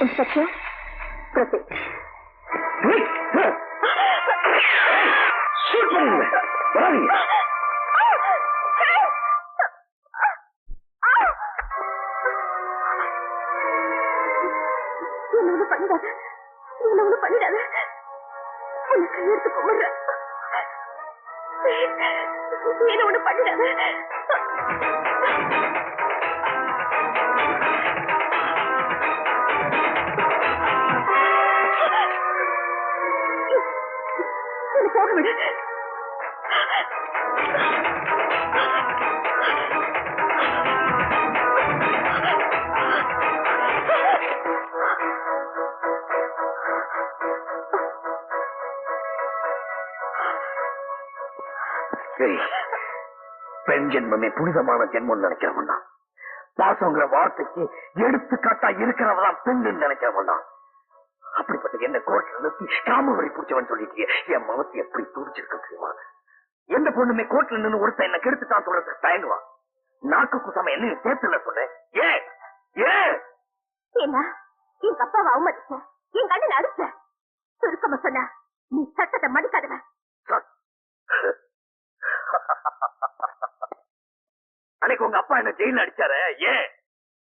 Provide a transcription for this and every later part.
Inspector proceed shoot பண்ணுங்க வராதீங்க பண்ணிடாத என்ன ஒண்ணு பண்ணிடாத உன்னை கையெடுத்து கும்பிடுறேன் Please, என்ன ஒண்ணு பண்ணிடாத என்ன போக விடு சரி பெண் ஜென்மமே புனிதமான ஜென்மம் நினைக்கிறவன் தான். பாசங்கிற வார்த்தைக்கு எடுத்துக்காட்டா இருக்கிறவன் பெண் நினைக்கிறவன் தான். அப்படிப்பட்ட என்ன கோர்ட்ல நிறுத்தி காமவரி பிடிச்சவன் சொல்லிட்டு என் மனசு எப்படி துடிச்சிருக்க தெரியுமா? எந்த பொண்ணுமே கோர்ட்ல நின்னு ஒருத்தன் என்ன கெடுத்துட்டான் சொல்றதுக்கு தயங்குவான் நாக்கு குசாம என்னையும் சேர்த்துல சொன்னேன். ஏ ஏ! என்ன எங்க அப்பாவை அவமதிச்ச என் கண்ணில் அடிச்ச. சுருக்கமா சொன்ன நீ சட்டத்தை மதிக்காதவன் அன்னைக்கு உங்க அப்பா என்ன ஜெயில அடிச்சாரு? ஏன்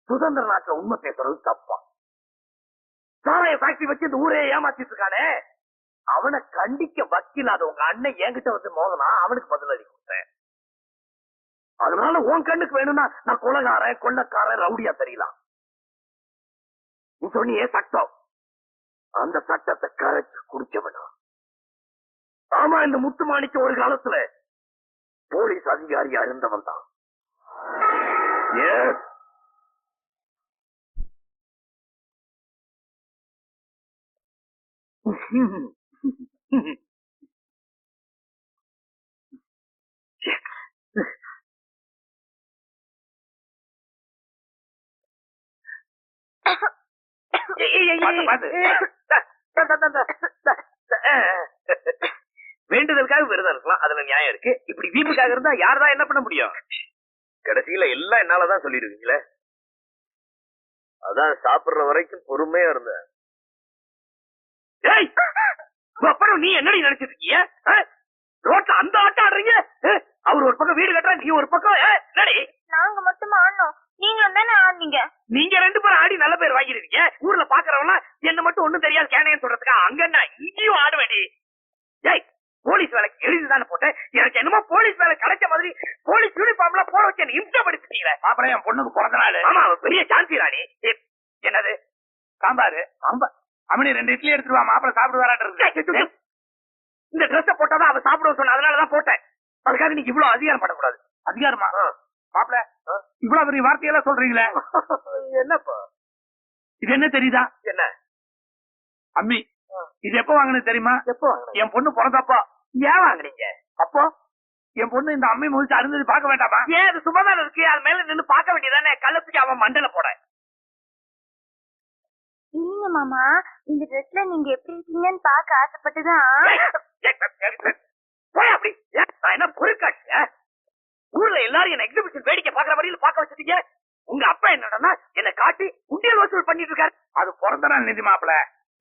சுதந்திர நாட்டுல உண்மை பேசுறது தப்பா? சாராய ஃபேக்டரி வச்சு இந்த ஊரே ஏமாத்திட்டு இருக்கானே. அவனை கண்டிக்க வக்கீலாத உங்க அண்ணன் என்கிட்ட வந்து மோதனா அவனுக்கு பதிலடி கொடுத்தேன். அதனால உன் கண்ணுக்கு வேணும்னா நான் கொலகாரன் கொள்ளக்காரன் ரவுடியா தெரியலாம். நீ சொன்னியே சட்டம். அந்த சட்டத்தை கரைச்சு குடிச்சவனா. ஆமா இந்த முத்து மாணிக்க ஒரு காலத்துல போலீஸ் அதிகாரியா இருந்தவன் தான் ஏ வேண்டுதலுக்காக விரதம் இருக்கலாம் அதுல நியாயம் இருக்கு. இப்படி வீட்டுக்காக இருந்தா யார்தான் என்ன பண்ண முடியும்? கடைசியில எல்லாம் என்னாலதான் சொல்லிடுவீங்களே அதான் சாப்பிடுற வரைக்கும் பொறுமையா இருந்தேன். ஏய் அப்புறம் நீ என்னடி நினைச்சிட்டு இருக்கீங்க ஆ? ரோட்ல அந்த ஆட்டம் ஆடுறீங்க? அவர் ஒரு பக்கம் வீடு கட்டுறா நீ ஒரு பக்கம் ஏ, என்னடி? நாங்க மட்டுமா ஆடணும்? நீங்களும் தானே ஆடுனீங்க? நீங்க ரெண்டு பேரும் ஆடி நல்ல பேர் வாங்கிருக்கீங்க ஊர்ல பாக்குறவங்க என்ன மட்டும் ஒண்ணும் தெரியாது கேனையன்னு சொல்றதுக்கா? அங்க என்ன? இங்கேயும் ஆட வேண்டி ஏய் போலீஸ் வேலைக்கு எழுதிதானே போட்டேன். எனக்கு என்னமோ போலீஸ் வேலை கிடைச்ச மாதிரி போலீஸ் யூனிஃபார்ம்ல போட வச்சு என்ன இம்சப்படுத்திட்டீங்களே மாப்பிள்ள என் பொண்ணுக்கு பிறந்த நாள். ஆமா பெரிய சாந்தி ராணி. என்னது? சாம்பாரு? சாம்பார். அம்மனி ரெண்டு இட்லி எடுத்துட்டு வா மாப்பிள்ள சாப்பிடுவாராட்டு இந்த ட்ரெஸ் போட்டாதான் அவ சாப்பிடுவ சொன்ன அதனாலதான் போட்டேன். அதுக்காக நீங்க இவ்வளவு அதிகாரம் பண்ணக்கூடாது அதிகாரமா? மாப்பிள்ள இவ்வளவு பெரிய வார்த்தையெல்லாம் சொல்றீங்களே. என்னப்பா? இது என்ன தெரியுதா? என்ன? அம்மி இது எப்ப வாங்கினது தெரியுமா? எப்போ என் பொண்ணு பிறந்தப்போ. ஏன் வாங்குனீங்க? அப்போ என் பொண்ணு இந்த அம்மி முடிச்சு அருந்தது பார்க்க வேண்டாமா? ஏன் அது சும்மாதான் இருக்கு. அது மேல நின்னு பார்க்க வேண்டியதானே? கள்ளத்துக்கு அவன் மண்டல போட. இல்லைங்க மாமா. இந்த ட்ரெஸ்ல நீங்க எப்படி இருக்கீங்கன்னு பார்க்க ஆசைப்பட்டுதான். அப்படி. நான் என்ன பொருட்காட்சியா ஊர்ல எல்லாரும் என்ன எக்ஸிபிஷன் வேடிக்கை பாக்குற வரையில பார்க்க வச்சிட்டீங்க உங்க அப்பா என்னடா என்ன காட்டி உண்டியல் வசூல் பண்ணிட்டு இருக்காரு அது பிறந்த நாள் நிதி மாப்பிள.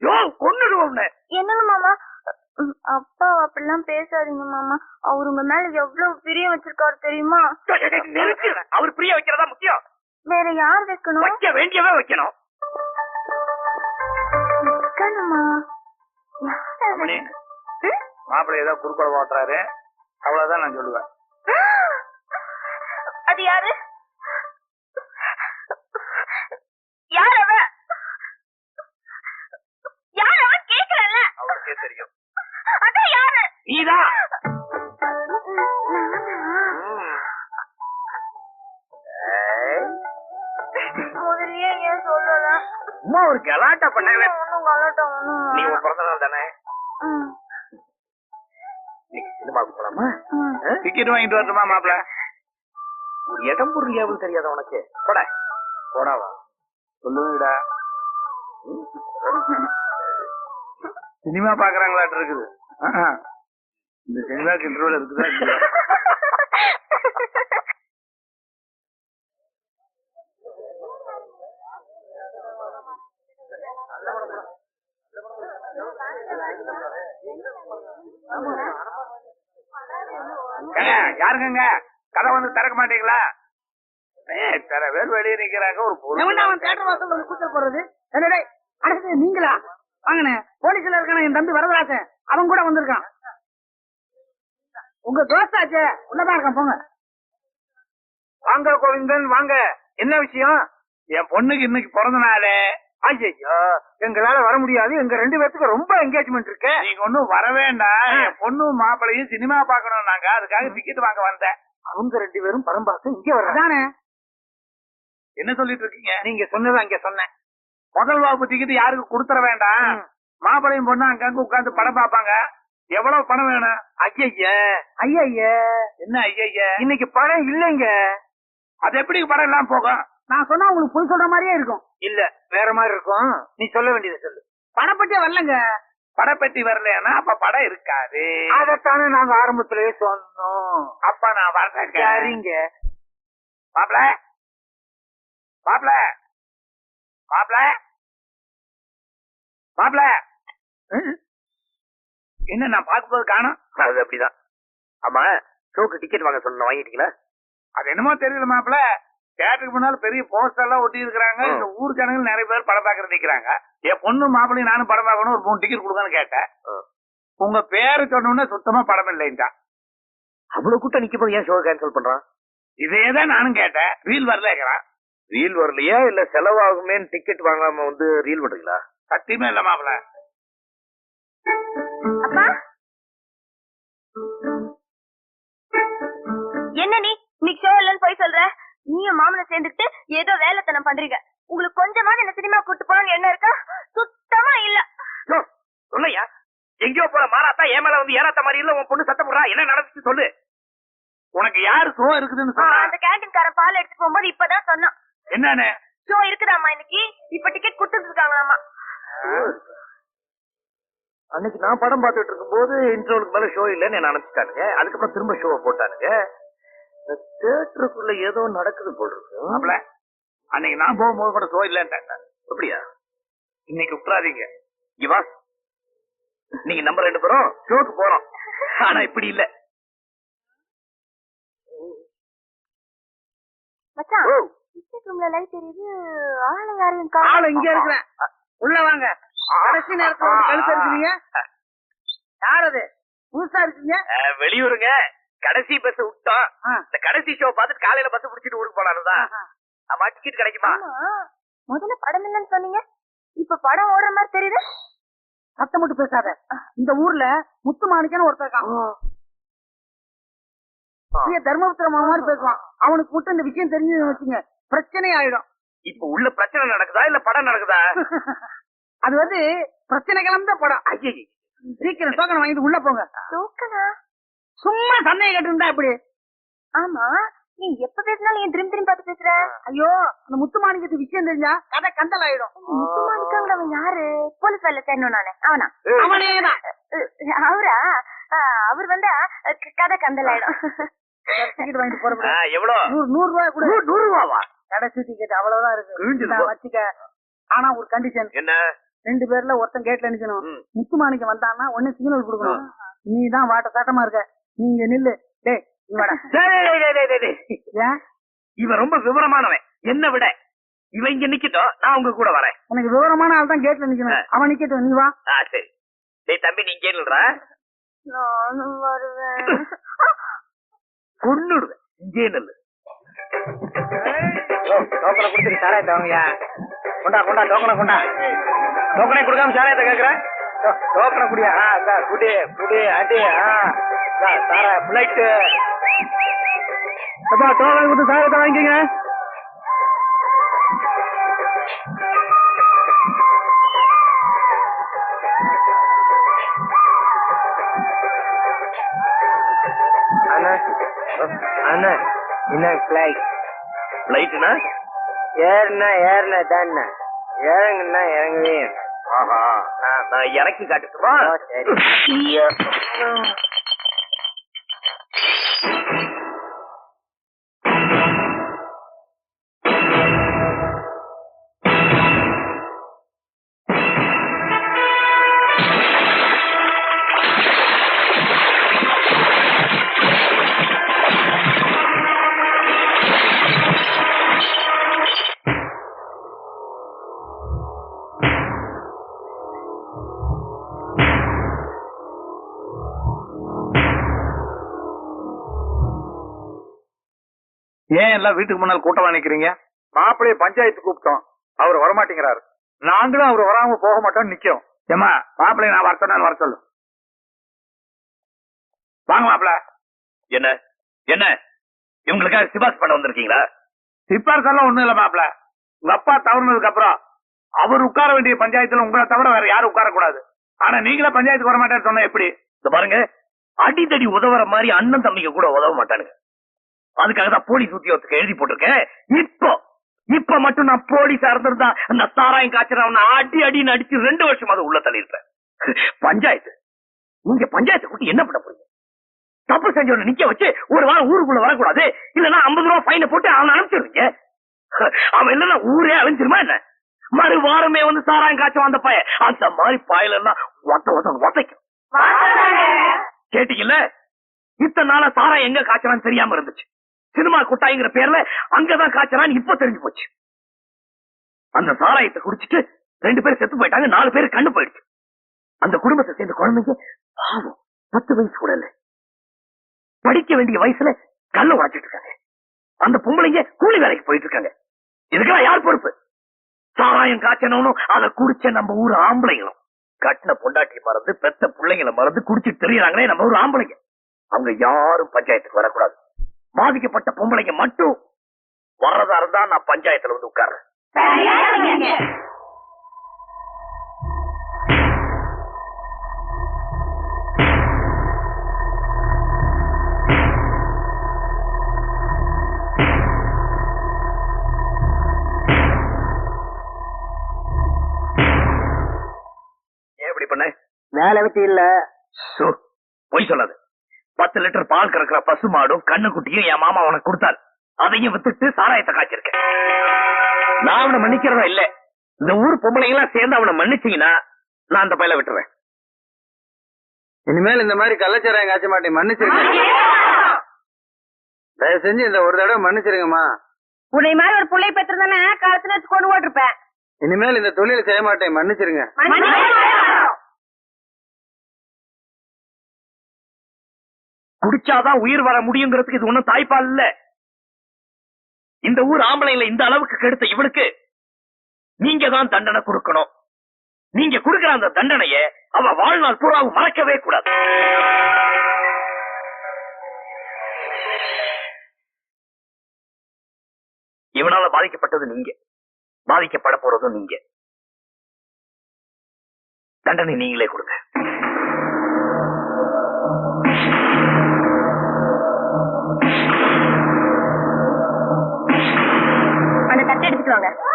யோ கொன்னுடுவோம்னு என்னங்க மாமா? அப்பா அப்படிலாம் பேசாதீங்க மாமா. அவர் உங்க மேல எவ்வளவு பிரியம் வச்சிருக்காரு தெரியுமா. அவர் பிரிய வைக்கிறதா முக்கியம். வேற யார் வைக்கணும்? வைக்க வேண்டியவே வைக்கணும். வைக்கணுமா யார் அம்மணி. ம்? மாப்பிள்ளை ஏதோ குறுக்கோள் ஓட்டுறாரு அவ்வளவுதான் நான் சொல்லுவேன். அது யாரு? யார் அவ? யார் அவ? கேக்குறல அவருக்கே தெரியும்? அதான் யாரு? நீதான் முதல்லயே ஏன் சொல்லல? சும்மா ஒரு கலாட்டா பண்ணவே கலட்டம் நீ உன் பிறந்த நாள் தானே? சினிமாவுக்கு போலாமா. டிக்கெட் வாங்கிட்டு வரட்டுமா மாப்பிள? ஒரு இடம் பொருள் ஏவல் தெரியாத உனக்கு? போட. போடாவா சொல்லுங்கடா. சினிமா பாக்குறாங்களாட்டு இருக்குது. இந்த சினிமாக்கு இன்டர்வல் இருக்குதா யாருங்கங்க கதை வந்து திறக்க மாட்டீங்களா? சில பேர் வெளியே நிக்கிறாங்க ஒரு பொருள் கூச்சல் டேய், அடுத்தது நீங்களா? வாங்கண்ணே. போலீஸ்ல இருக்கான என் தம்பி வரதராசன். அவன் கூட வந்திருக்கான். உங்க தோஸ்தாச்சே உள்ளதான் இருக்கான் போங்க. வாங்க கோவிந்தன் வாங்க. என்ன விஷயம்? என் பொண்ணுக்கு இன்னைக்கு பிறந்த நாளு. ஐயோ எங்களால வர முடியாது. எங்க ரெண்டு பேத்துக்கு ரொம்ப என்கேஜ்மெண்ட் இருக்கு. நீங்க ஒண்ணும் வர வேண்டாம் என் பொண்ணும் மாப்பிளையும் சினிமா பாக்கணும் நாங்க. அதுக்காக டிக்கெட் வாங்க வந்தேன். அவங்க ரெண்டு பேரும் படம் பார்க்க இங்க வர்றாங்க. அதானே? என்ன சொல்லிட்டு இருக்கீங்க? நீங்க சொன்னது அங்க சொன்னேன். முதல் வகுப்பு டிக்கெட் யாருக்கு கொடுத்துற வேண்டாம்? மாப்பிளையும் பொண்ணு அங்கங்க உட்கார்ந்து படம் பார்ப்பாங்க. எவ்வளவு பணம் வேணும்? ஐயய்ய ஐயா ஐயா என்ன ஐயய்ய இன்னைக்கு படம் இல்லைங்க. அது எப்படி படம் எல்லாம் போகும்? நான் சொன்னா உங்களுக்கு பொய் சொல்ற மாதிரியே இருக்கும். இல்ல வேற மாதிரி இருக்கும். நீ சொல்ல வேண்டியதை சொல்லு. படப்பட்டியே வரலங்க. படப்பெட்டி வரலன்னா அப்ப படம் இருக்காது. அதத்தானே நாங்க ஆரம்பத்திலேயே சொன்னோம். அப்ப நான் வரேன் சரிங்க. மாப்ள மாப்ள மாப்ள மாப்ள ம்? என்ன நான் பார்க்கும்போது காணும்? அது அப்படிதான். ஆமா ஷோக்கு டிக்கெட் வாங்க சொன்ன வாங்கிட்டீங்களா? அது என்னமோ தெரியல மாப்ள தேட்டருக்கு முன்னால பெரிய போஸ்டர் எல்லாம் ஒட்டி இருக்காங்க ம். இந்த ஊர் ஜனங்கள் நிறைய பேர் படம் பாக்குறது நிக்கிறாங்க. என் பொண்ணு மாப்பிளையும் நானும் படம் பார்க்கணும் ஒரு மூணு டிக்கெட் கொடுங்கன்னு கேட்டேன். உங்க பேரு சொன்ன சுத்தமா படம் இல்லைன்டா அவ்வளவு கூட்டம் நிக்கும் போது ஏன் ஷோ கேன்சல் பண்றான்? இதே தான் நானும் கேட்டேன். ரீல் வரலேங்கிறான் ரீல் வரலையா? இல்ல செலவாகுமேன்னு டிக்கெட் வாங்காம வந்து ரீல் பண்றீங்களா? சத்தியமே இல்ல மாப்பிள அப்பா? என்ன நீ? இன்னைக்கு ஷோ இல்லைன்னு போய் சொல்ற? நீயும் மாமனை சேர்ந்துட்டு ஏதோ வேலைத்தனம் பண்றீங்க. உங்களுக்கு கொஞ்சமாவது என்ன சினிமா கூட்டு போகணும்னு என்ன இருக்கா சுத்தமா இல்ல. சொல்லையா எங்கேயோ போற மாறாத்தா ஏன் மேல வந்து ஏறாத்த மாதிரி இல்ல உன் பொண்ணு சத்தம் போடுறா என்ன நடந்துச்சு சொல்லு. உனக்கு யாரு சோ இருக்குதுன்னு சொன்னா? அந்த கேண்டீன்காரன் பால் எடுத்து போகும்போது இப்பதான் சொன்னான். என்னன்னு? ஷோ இருக்குதாம்மா இன்னைக்கு? இப்ப டிக்கெட் கொடுத்துட்டு இருக்காங்களாமா அன்னைக்கு நான் படம் பார்த்துட்டு இருக்கும்போது இன்டர்வலுக்கு மேல ஷோ இல்லைன்னு என்ன அனுப்பிச்சிட்டானுங்க அதுக்கப்புறம் திரும்ப ஷோவை போட்டானுங்க. இந்த தியேட்டருக்குள்ள ஏதோ நடக்குது போல் இருக்கு அன்னைக்கு நான் போகும்போது கூட சோ இல்லன்ட்டாங்க. அப்படியா? இன்னைக்கு விட்டுறாதீங்க இவா நீங்க நம்ம ரெண்டு பேரும் ஷோக்கு போறோம். ஆனா இப்படி இல்ல. மச்சான் ரூம்ல லைட் எரியுது ஆளு யாரையும் ஆளு இங்க இருக்கிறேன். உள்ள வாங்க. கடைசி நேரத்துல வந்து கழுத்து யார் அது? புதுசா இருக்கீங்க? வெளியூருங்க. கடைசி பஸ் விட்டோம். இந்த கடைசி ஷோ பார்த்துட்டு காலையில பஸ் பிடிச்சிட்டு ஊருக்கு போனாலுதான் ஆமா டிக்கெட் கிடைக்குமா? முதல்ல படம் இல்லைன்னு சொன்னீங்க. இப்ப படம் ஓடுற மாதிரி தெரியுது. சத்தம் மட்டும் பேசாத. இந்த ஊர்ல முத்து மாணிக்கன்னு ஒருத்தர் தர்மபுத்திர மாதிரி பேசுவான். அவனுக்கு மட்டும் இந்த விஷயம் தெரிஞ்சு வச்சுங்க பிரச்சனை ஆயிடும். இப்ப உள்ள பிரச்சனை நடக்குதா இல்ல படம் நடக்குதா? அது வந்து பிரச்சனை கலந்த படம். ஐயே சீக்கிரம் டோக்கன் வாங்கிட்டு உள்ள போங்க. தூக்கனா? சும்மா சந்தேகம் கேட்டு இருந்தா இப்படி ஆமா. நீ எப்ப பேசினாலும் ஏன் திரும்பி திரும்பி பார்த்து பேசுற? ஐயோ அந்த முத்து மாணிக்கத்து விஷயம் தெரிஞ்சா கதை கந்தல் ஆயிடும் முத்துமாணிக்காங்க அவன் யாரு? போலீஸ் வேலை சேரணும் நானு. அவனா? அவனேதான். அஹ், அவரா? அவர் வந்தா கதை கந்தலாயிடும். டிக்கெட் வாங்கிட்டு போற ஆ, எவ்வளவு நூறு நூறு ரூபாய் கூட. நூறு ரூபாவா? கடைசி டிக்கெட் அவ்வளவுதான் இருக்கு. வச்சுக்க. ஆனா ஒரு கண்டிஷன் என்ன? ரெண்டு பேர்ல ஒருத்தன் கேட்ல நிக்கணும். ம். முத்து மாணிக்கம் வந்தான்னா ஒண்ணு சிக்னல் கொடுக்கணும். நீ தான் வாட்ட சாட்டமா இருக்க. நீங்க நில்லு. டேய் இவன் ரொம்ப விவரமானவன். என்ன விட. இவன் இங்க நிக்கட்டும் நான் உங்க கூட வரேன். உனக்கு விவரமான ஆள் தான் கேட்ல நிக்கணும். அவன் நிக்கட்டும் நீ வா. ஆ சரி. டேய் தம்பி நீ நில்றா. நானும் வருவேன். கொன்னுடுவேன். இங்கே நில்லு. டோக்கனை கொடுத்துட்டு சாராயத்தை வாங்கயா கொண்டா கொண்டா டோக்கனை கொண்டா. டோக்கனை கொடுக்காம சாராயத்தை கேக்குறேன் டோக்கனை குடியா? ஆ இந்த குடி குடி அடி ஆ. சாரா பிளைட்டு அப்பா டோக்கனை கொடுத்து சாராயத்தை வாங்கிக்கங்க. அண்ணா அண்ணா என்ன பிளைட் பிளைட்னா ஏறுனா ஏறுனா தானே இறங்குனா இறங்கவே ஆஹா நான் இறக்கி காட்டுட்டுமா சரி. ஏன் எல்லாம் வீட்டுக்கு முன்னால் கூட்டமா நிக்கிறீங்க மாப்பிள்ளைய பஞ்சாயத்து கூப்பிட்டோம். அவர் வரமாட்டேங்கிறாரு. நாங்களும் அவர் வராம போக மாட்டோம் நிக்கிறோம். ஏமா மாப்பிள்ளைய நான் வர சொன்னாலும் வர சொல்லு. வாங்க மாப்பிள்ள. என்ன? என்ன? இவங்களுக்காக சிபாஸ் பண்ண வந்திருக்கீங்களா? சிப்பார்ஸ் எல்லாம் ஒண்ணும் இல்ல மாப்பிள்ள. உங்க அப்பா தவறுனதுக்கு அப்புறம் அவர் உட்கார வேண்டிய பஞ்சாயத்துல உங்களை தவிர வேற யாரும் உட்கார கூடாது ஆனா நீங்களே பஞ்சாயத்துக்கு வர மாட்டேன்னு சொன்னா எப்படி? இந்த பாருங்க அடிதடி உதவுற மாதிரி அண்ணன் தம்பிங்க கூட உதவ மாட்டானுங்க. அதுக்காக தான் போலீஸ் உத்தியோகத்துக்கு எழுதி போட்டிருக்கேன். இப்போ இப்ப மட்டும் நான் போலீஸா இருந்திருந்தா அந்த சாராயம் காய்ச்சறவன அடி அடின்னு அடிச்சு ரெண்டு வருஷம் அதை உள்ள தள்ளியிருப்பேன். பஞ்சாயத்து. நீங்க பஞ்சாயத்து கூட்டி என்ன பண்ண போறீங்க? தப்பு செஞ்சவன நிக்க வச்சு ஒரு வாரம் ஊருக்குள்ள வரக்கூடாது. இல்லன்னா ஐம்பது ரூபா ஃபைனை போட்டு அவனை அனுப்பிச்சிருங்க அவன் இல்லன்னா ஊரே அழிஞ்சிருமா என்ன? மறு வாரமே வந்து சாராயம் காய்ச்ச வந்த பைய அந்த மாதிரி பாயலன்னா ஒத்த ஒத்த ஒத்தைக்கும். கேட்டீங்கல்ல? இத்தனை நாளா சாரா எங்க காய்ச்சறான்னு தெரியாம இருந்துச்சு. சினிமா குட்டாய்ங்கிற பேர்ல அங்கதான் காய்ச்சலான்னு இப்ப தெரிஞ்சு போச்சு. அந்த சாராயத்தை குடிச்சிட்டு ரெண்டு பேரும் செத்து போயிட்டாங்க நாலு பேர் கண்ணு போயிடுச்சு. அந்த குடும்பத்தை சேர்ந்த குழந்தைங்க பாவம் பத்து வயசு கூட இல்ல. படிக்க வேண்டிய வயசுல கல்ல உடைச்சிட்டு இருக்காங்க. அந்த பொம்பளைங்க கூலி வேலைக்கு போயிட்டு இருக்காங்க. இதுக்கெல்லாம் யார் பொறுப்பு? சாராயம் காய்ச்சணும் அதை குடிச்ச நம்ம ஊர் ஆம்பளைங்களும். கட்டின பொண்டாட்டி மறந்து பெத்த பிள்ளைங்களை மறந்து குடிச்சிட்டு தெரியறாங்களே நம்ம ஊர் ஆம்பளைங்க. அவங்க யாரும் பஞ்சாயத்துக்கு வரக்கூடாது. பாதிக்கப்பட்ட பொம்பளைங்க மட்டும் வர்றதா இருந்தா நான் பஞ்சாயத்துல வந்து உட்கார்றேன். ஏன் இப்படி பண்ண? வேலை வெட்டி இல்ல. சோ, பொய் சொல்லாது. பத்து லிட்டர் பால் கறக்கிற பசு மாடும் கண்ணுக்குட்டியும் என் மாமா உனக்கு கொடுத்தாரு. அதையும் வித்துட்டு சாராயத்தை காய்ச்சிருக்கேன். நான் அவனை மன்னிக்கிறதா? இல்ல. இந்த ஊர் பொம்பளைங்க எல்லாம் சேர்ந்து அவனை மன்னிச்சீங்கன்னா நான் அந்த பையல விட்டுறேன். இனிமேல் இந்த மாதிரி கள்ளச்சாராயம் காய்ச்ச மாட்டேன். மன்னிச்சிருங்க. தயவு செஞ்சு இந்த ஒரு தடவை மன்னிச்சிருங்கம்மா. உன்னை மாதிரி ஒரு புள்ளைய பெற்றிருந்தானே காலத்துல வச்சு கொண்டு போட்டிருப்பேன். இனிமேல் இந்த தொழிலை செய்ய மாட்டேன். மன்னிச்சிருங்க. குடிச்சாதான் உயிர் வர முடியுங்கிறதுக்கு இது ஒண்ணும் தாய்ப்பால் இல்ல. இந்த ஊர் ஆம்பளைங்களை இந்த அளவுக்கு கெடுத்த இவனுக்கு நீங்க தான் தண்டனை கொடுக்கணும். நீங்க கொடுக்கிற அந்த தண்டனைய அவ வாழ்நாள் பூராவும் மறக்கவே கூடாது. இவனால பாதிக்கப்பட்டது நீங்க. பாதிக்கப்பட போறதும் நீங்க. தண்டனை நீங்களே கொடுங்க. அந்த தட்டை எடுத்துட்டு வாங்க